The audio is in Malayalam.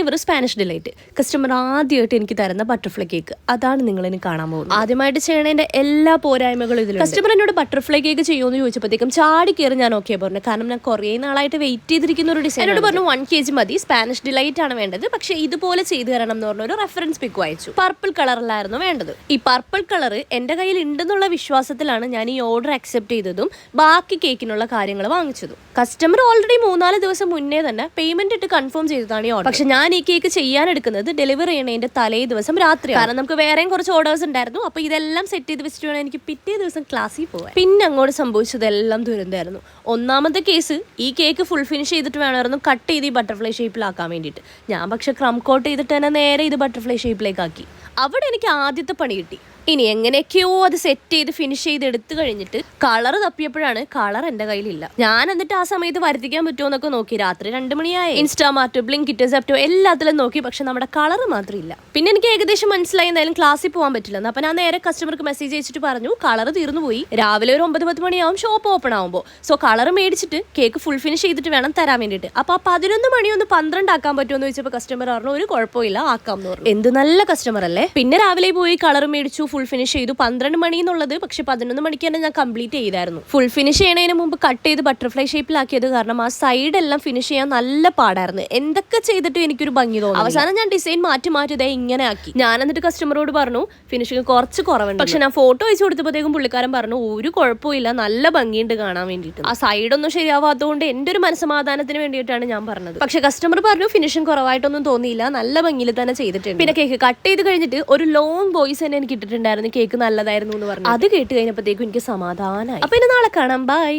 ഫ്ലേവർ സ്പാനിഷ് ഡിലൈറ്റ് കസ്റ്റമർ ആദ്യമായിട്ട് എനിക്ക് തരുന്ന ബട്ടർഫ്ലൈ കേക്ക് അതാണ് നിങ്ങൾ ഇനി കാണാൻ പോകുന്നത്. ആദ്യമായിട്ട് ചെയ്യണതിന്റെ എല്ലാ പോരായ്മകളും ഇതിൽ കസ്റ്റമർ എന്നോട് ബട്ടർഫ്ലൈ കേക്ക് ചെയ്യുമെന്ന് ചോദിച്ചപ്പോഴത്തേക്കും ചാടി കയറി ഞാൻ ഓക്കെ പറഞ്ഞു. കാരണം ഞാൻ കുറേ നാളായിട്ട് വെയിറ്റ് ചെയ്തിരിക്കുന്ന ഒരു ഡിസൈൻ എന്നോട് പറഞ്ഞു വൺ കെ ജി മതി സ്പാനിഷ് ഡിലൈറ്റ് ആണ് വേണ്ടത്. പക്ഷേ ഇതുപോലെ ചെയ്തു തരണം എന്ന് പറഞ്ഞ ഒരു റെഫറൻസ് പിക്ക് അയച്ചു പർപ്പിൾ കളറിലായിരുന്നു വേണ്ടത്. ഈ പർപ്പിൾ കളർ എന്റെ കയ്യിൽ ഉണ്ടെന്നുള്ള വിശ്വാസത്തിലാണ് ഞാൻ ഈ ഓർഡർ അക്സെപ്റ്റ് ചെയ്തതും ബാക്കി കേക്കിനുള്ള കാര്യങ്ങൾ വാങ്ങിച്ചതും. കസ്റ്റമർ ഓൾറെഡി മൂന്നാൽ ദിവസം മുന്നേ തന്നെ പേയ്മെന്റ് ഇട്ട് കൺഫേം ചെയ്തതാണ് ഈ ഓർഡർ പക്ഷെ ഞാൻ ഈ കേക്ക് ചെയ്യാൻ എടുക്കുന്നത് ഡെലിവറി ചെയ്യണതിന്റെ തലേ ദിവസം രാത്രി കാരണം നമുക്ക് വേറെയും കുറച്ച് ഓർഡേഴ്സ് ഉണ്ടായിരുന്നു. അപ്പോൾ ഇതെല്ലാം സെറ്റ് ചെയ്ത് വെച്ചിട്ട് വേണം എനിക്ക് പിറ്റേ ദിവസം ക്ലാസ്സിൽ പോകാൻ. പിന്നെ അങ്ങോട്ട് സംഭവിച്ചതെല്ലാം ദുരന്തമായിരുന്നു. ഒന്നാമത്തെ കേസ് ഈ കേക്ക് ഫുൾ ഫിനിഷ് ചെയ്തിട്ട് വേണമായിരുന്നു കട്ട് ചെയ്ത് ഈ ബട്ടർഫ്ലൈ ഷേപ്പിലാക്കാൻ വേണ്ടിയിട്ട്. ഞാൻ പക്ഷെ ക്രം കോട്ട് ചെയ്തിട്ട് തന്നെ നേരെ ഇത് ബട്ടർഫ്ലൈ ഷേപ്പിലേക്കാക്കി അവിടെ എനിക്ക് ആദ്യത്തെ പണി കിട്ടി. ഇനി എങ്ങനെയൊക്കെയോ അത് സെറ്റ് ചെയ്ത് ഫിനിഷ് ചെയ്ത് എടുത്തു കഴിഞ്ഞിട്ട് കളർ തപ്പിയപ്പോഴാണ് കളർ എന്റെ കയ്യിലില്ല. ഞാൻ എന്നിട്ട് ആ സമയത്ത് വരുത്തിക്കാൻ പറ്റുമോ എന്നൊക്കെ നോക്കി. രാത്രി രണ്ട് മണിയായി. ഇൻസ്റ്റാമാർട്ട് ബ്ലിങ്കിറ്റ് സെപ്റ്റോ എല്ലാത്തിലും നോക്കി പക്ഷെ നമ്മുടെ കളർ മാത്രമില്ല. പിന്നെ എനിക്ക് ഏകദേശം മനസ്സിലായി എന്തായാലും ക്ലാസ്സിൽ പോകാൻ പറ്റില്ലെന്ന് അപ്പൊ ഞാൻ നേരെ കസ്റ്റമർക്ക് മെസ്സേജ് അയച്ചിട്ട് പറഞ്ഞു കളർ തീർന്നു പോയി. രാവിലെ ഒരു ഒമ്പത് പത്ത് മണിയാവും ഷോപ്പ് ഓപ്പൺ ആവുമ്പോൾ സോ കളർ മേടിച്ചിട്ട് കേക്ക് ഫുൾ ഫിനിഷ് ചെയ്തിട്ട് വേണം തരാൻ വേണ്ടിയിട്ട്. അപ്പൊ ആ പതിനൊന്ന് മണി ഒന്ന് പന്ത്രണ്ട് ആക്കാൻ പറ്റുമെന്ന് ചോദിച്ചപ്പോൾ കസ്റ്റമർ പറഞ്ഞു ഒരു കുഴപ്പമില്ല ആക്കാം എന്ന് പറഞ്ഞു. എന്ത് നല്ല കസ്റ്റമർ അല്ലേ? പിന്നെ രാവിലെ പോയി കളർ മേടിച്ചു ഫുൾ ഫിനിഷ് ചെയ്തു. പന്ത്രണ്ട് മണി എന്നുള്ളത് പക്ഷെ പതിനൊന്ന് മണിക്ക് തന്നെ ഞാൻ കംപ്ലീറ്റ് ചെയ്തായിരുന്നു. ഫുൾ ഫിനിഷ് ചെയ്യണതിന് മുമ്പ് കട്ട് ചെയ്ത് ബട്ടർഫ്ലൈ ഷേപ്പിലാക്കിയത് കാരണം ആ സൈഡ് എല്ലാം ഫിനിഷ് ചെയ്യാൻ നല്ല പാടായിരുന്നു. എന്തൊക്കെ ചെയ്തിട്ടും എനിക്കൊരു ഭംഗി തോന്നി അവസാനം ഞാൻ ഡിസൈൻ മാറ്റി മാറ്റി ഇതേ ഇങ്ങനെ ആക്കി. ഞാൻ എന്നിട്ട് കസ്റ്റമറോട് പറഞ്ഞു ഫിനിഷിങ് കുറച്ച് കുറവുണ്ട്. പക്ഷെ ഞാൻ ഫോട്ടോ അയച്ചു കൊടുത്തപ്പോഴത്തേക്കും പുള്ളിക്കാരൻ പറഞ്ഞു ഒരു കുഴപ്പമില്ല നല്ല ഭംഗിയുണ്ട് കാണാൻ വേണ്ടിയിട്ട്. ആ സൈഡ് ഒന്നും ശരിയാവാത്തതുകൊണ്ട് എന്റെ ഒരു മനസ്സമാധാനത്തിന് വേണ്ടിയിട്ടാണ് ഞാൻ പറഞ്ഞത്. പക്ഷെ കസ്റ്റമർ പറഞ്ഞു ഫിനിഷിങ് കുറവായിട്ടൊന്നും തോന്നിയില്ല നല്ല ഭംഗിയിൽ തന്നെ ചെയ്തിട്ടുണ്ട്. പിന്നെ കേക്ക് കട്ട് ചെയ്ത് കഴിഞ്ഞിട്ട് ഒരു ലോങ് ബോയ്സ് തന്നെ എനിക്ക് ഇട്ടിട്ടുണ്ടായിരുന്നു കേക്ക് നല്ലതായിരുന്നു എന്ന് പറഞ്ഞു. അത് കേട്ട് കഴിഞ്ഞപ്പോഴത്തേക്കും എനിക്ക് സമാധാനമായി അപ്പൊ ഇനി നാളെ കാണാം. ബൈ